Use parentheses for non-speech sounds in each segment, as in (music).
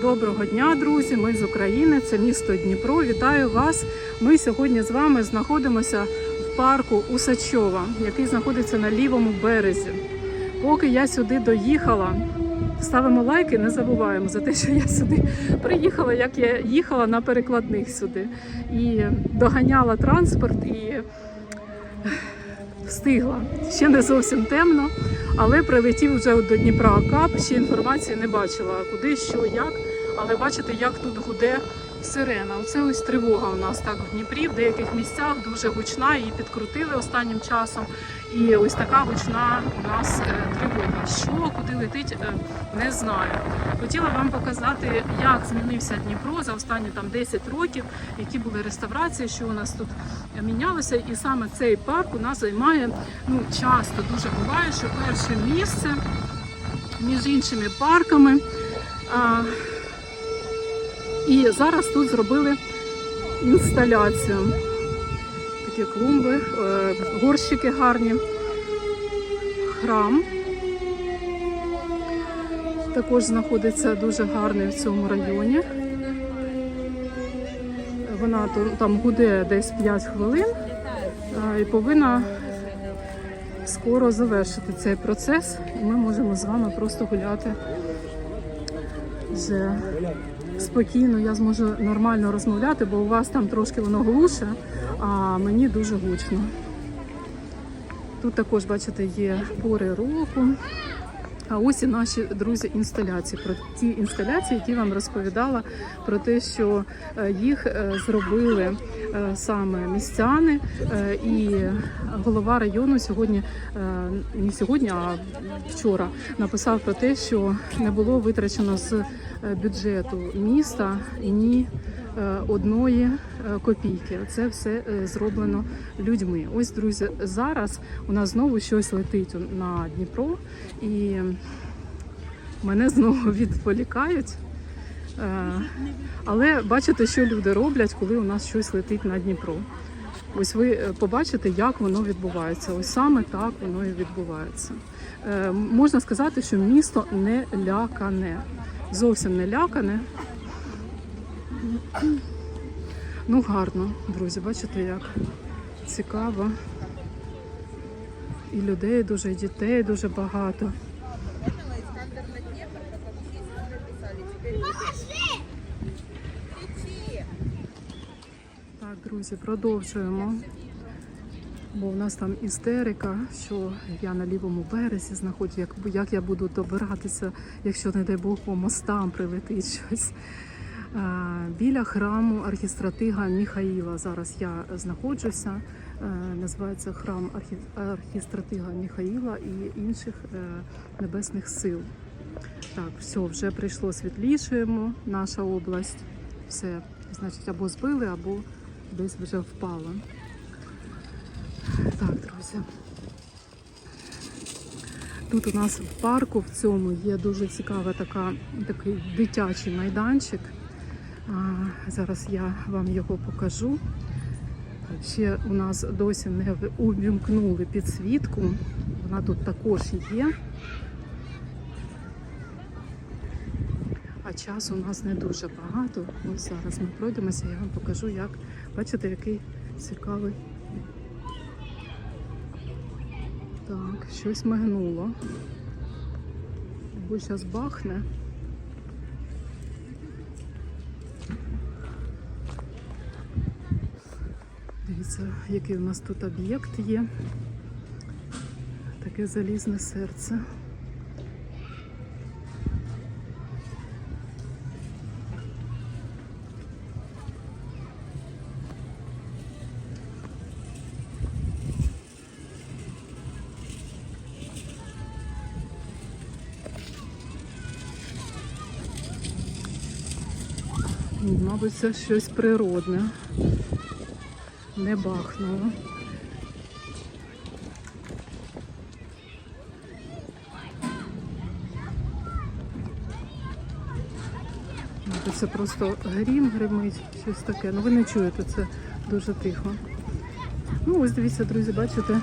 Доброго дня, друзі! Ми з України, це місто Дніпро. Вітаю вас! Ми сьогодні з вами знаходимося в парку Усачова, який знаходиться на лівому березі. Поки я сюди доїхала, ставимо лайки, не забуваємо за те, що я сюди приїхала, як я їхала на перекладних сюди. І доганяла транспорт і встигла. Ще не зовсім темно, але прилетів вже до Дніпра КАП. Ще інформації не бачила, куди, що, як. Але бачите, як тут гуде сирена. Оце ось тривога у нас так в Дніпрі, в деяких місцях дуже гучна, її підкрутили останнім часом. І ось така гучна у нас е, тривога. Що куди летить, е, не знаю. Хотіла вам показати, як змінився Дніпро за останні там 10 років, які були реставрації, що у нас тут мінялося. І саме цей парк у нас займає ну, часто дуже буває, що перше місце між іншими парками. А, і зараз тут зробили інсталяцію. Такі клумби, е, горщики гарні, храм. Також знаходиться дуже гарний в цьому районі. Вона там гуде десь 5 хвилин і повинна скоро завершити цей процес. Ми можемо з вами просто гуляти вже спокійно. Я зможу нормально розмовляти, бо у вас там трошки воно глуше, а мені дуже гучно. Тут також, бачите, є пори року. А ось і наші друзі інсталяції. Про ті інсталяції, які вам розповідала про те, що е, їх е, зробили е, саме містяни, і голова району сьогодні, не сьогодні, а вчора написав про те, що не було витрачено з бюджету міста ні одної е, копійки. Це все е, зроблено людьми. Ось, друзі, зараз у нас знову щось летить на Дніпро, і мене знову (laughs) відволікають. Е, Але бачите, що люди роблять, коли у нас щось летить на Дніпро. Ось ви е, побачите, як воно відбувається. Ось саме так воно і відбувається. Е, Можна сказати, що місто не лякане. Зовсім не лякане. Ну, гарно, друзі, бачите, як цікаво. І людей дуже, і дітей дуже багато. Так, друзі, продовжуємо. Бо в нас там істерика, що я на лівому березі знаходжу, як, як я буду добиратися, якщо, не дай Бог, по мостам прилетить щось. А, біля храму архістратига Міхаїла. Зараз я знаходжуся. Е, називається храм архі- архістратига Міхаїла і інших е, небесних сил. Так, все, вже прийшло світлішуємо, наша область. Все, значить, або збили, або десь вже впало. Так, друзі. Тут у нас в парку в цьому є дуже цікава така, такий дитячий майданчик. Зараз я вам його покажу. Ще у нас досі не увімкнули підсвітку. Вона тут також є. А часу у нас не дуже багато. Ось зараз ми пройдемося, я вам покажу, як бачите, який цікавий. Так, щось мигнуло. Бо зараз бахне. Дивіться, який у нас тут об'єкт є. Таке залізне серце. Мабуть, це щось природне не бахнуло. Це просто грім гримить, щось таке. Ну ви не чуєте, це дуже тихо. Ну ось дивіться, друзі, бачите,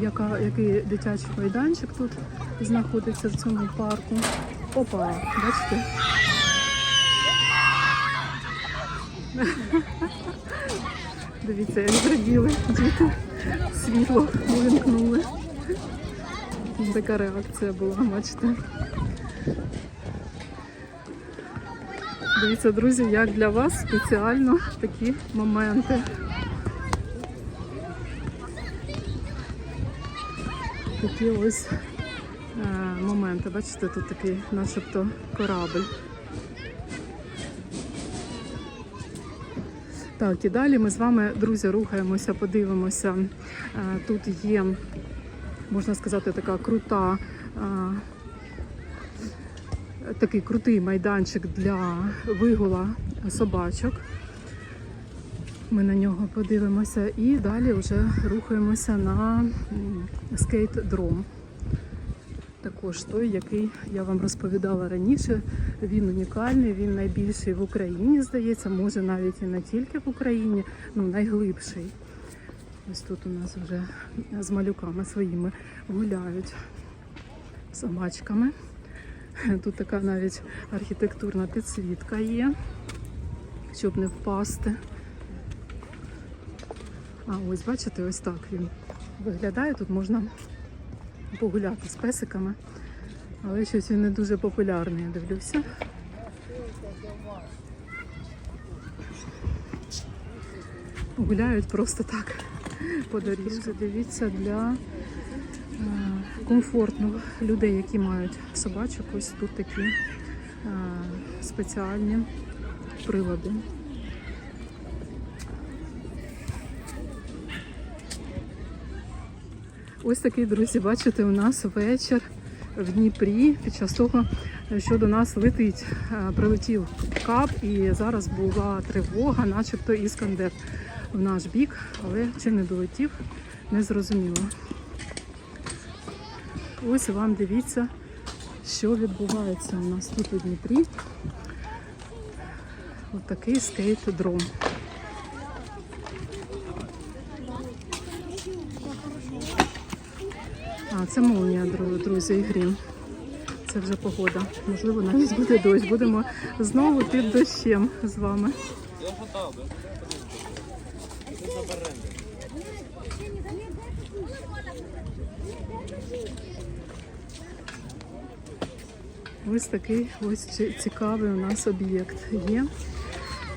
яка, який дитячий майданчик тут знаходиться в цьому парку. Опа, бачите? Дивіться, як зраділи діти. Світло увімкнули. Така реакція була, бачите. Дивіться, друзі, як для вас спеціально такі моменти. Такі ось е, моменти. Бачите, тут такий начебто корабль. Так, і далі ми з вами, друзі, рухаємося, подивимося. Е, Тут є, можна сказати, така крута, е, такий крутий майданчик для вигула собачок. Ми на нього подивимося і далі вже рухаємося на скейт-дром. Також той, який я вам розповідала раніше. Він унікальний, він найбільший в Україні, здається, може навіть і не тільки в Україні, ну найглибший. Ось тут у нас вже з малюками своїми гуляють собачками. Тут така навіть архітектурна підсвітка є, щоб не впасти. А ось бачите, ось так він виглядає. Тут можна погуляти з песиками, але щось він не дуже популярний, я дивлюся. Гуляють просто так по доріжці. Дивіться для е, комфортних людей, які мають собачок. Ось тут такі е, спеціальні прилади. Ось такий, друзі, бачите, у нас вечір в Дніпрі під час того, що до нас летить. Е, Прилетів кап і зараз була тривога, начебто іскандер в наш бік, але чи не долетів, не зрозуміло. Ось вам дивіться, що відбувається у нас тут у Дніпрі. Ось такий скейт-дром. А, це молнія, дру- друзі, і грім. Це вже погода. Можливо, навіть буде дощ. Будемо знову під дощем з вами. Ось такий ось цікавий у нас об'єкт є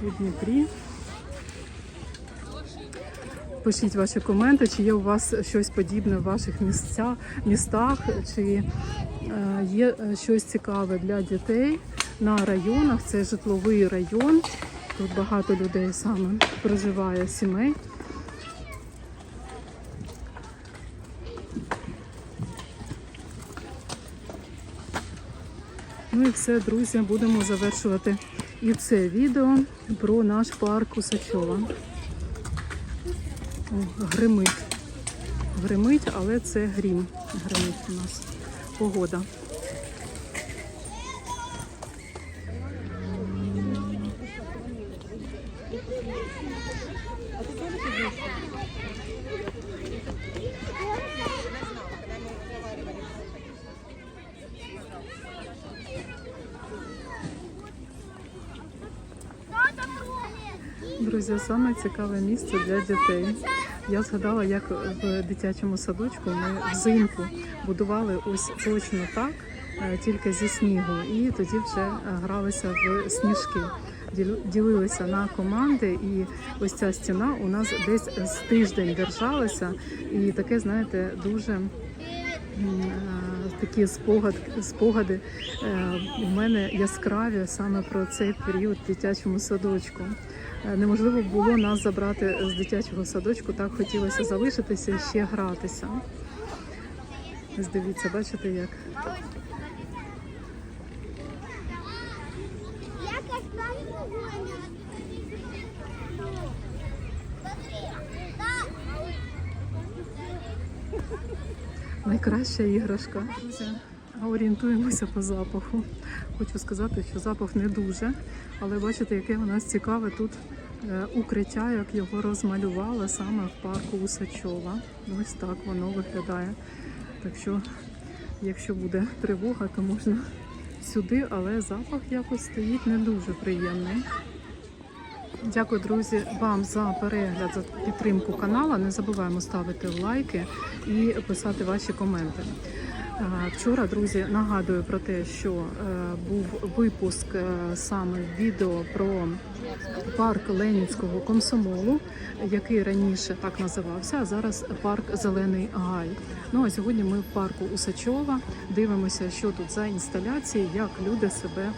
у Дніпрі. Пишіть ваші коменти, чи є у вас щось подібне в ваших місцях, містах, чи е, є е, щось цікаве для дітей на районах. Це житловий район. Тут багато людей саме проживає сімей. Ну і все, друзі, будемо завершувати і це відео про наш парк Усачова. Гримить. Гримить, але це грім. Гримить у нас погода. Друзі, саме цікаве місце для дітей. Я згадала, як в дитячому садочку ми взимку будували ось точно так, е, тільки зі снігу, і тоді вже е, гралися в сніжки. Діл- Ділилися на команди, і ось ця стіна у нас десь з тиждень держалася, і таке, знаєте, дуже такі спогад, спогади е, у мене яскраві саме про цей період в дитячому садочку. Е, Неможливо було нас забрати з дитячого садочку, так хотілося залишитися і ще гратися. Ось дивіться, бачите як. Найкраща іграшка. Орієнтуємося по запаху. Хочу сказати, що запах не дуже, але бачите, яке у нас цікаве тут е, укриття, як його розмалювали саме в парку Усачова. Ось так воно виглядає. Так що, якщо буде тривога, то можна сюди, але запах якось стоїть не дуже приємний. Дякую, друзі, вам за перегляд, за підтримку каналу. Не забуваємо ставити лайки і писати ваші коменти. Вчора, друзі, нагадую про те, що е, був випуск е, саме відео про парк Ленінського комсомолу, який раніше так називався, а зараз парк Зелений Гай. Ну а сьогодні ми в парку Усачова дивимося, що тут за інсталяції, як люди себе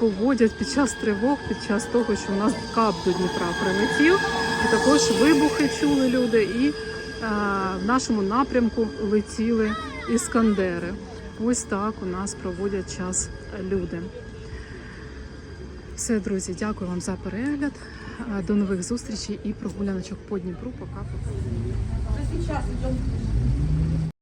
поводять під час тривог, під час того, що у нас кап до Дніпра прилетів, і також вибухи чули люди, і е, в нашому напрямку летіли іскандери. Ось так у нас проводять час люди. Все, друзі, дякую вам за перегляд. Е, До нових зустрічей і прогуляночок по Дніпру. Пока. Идем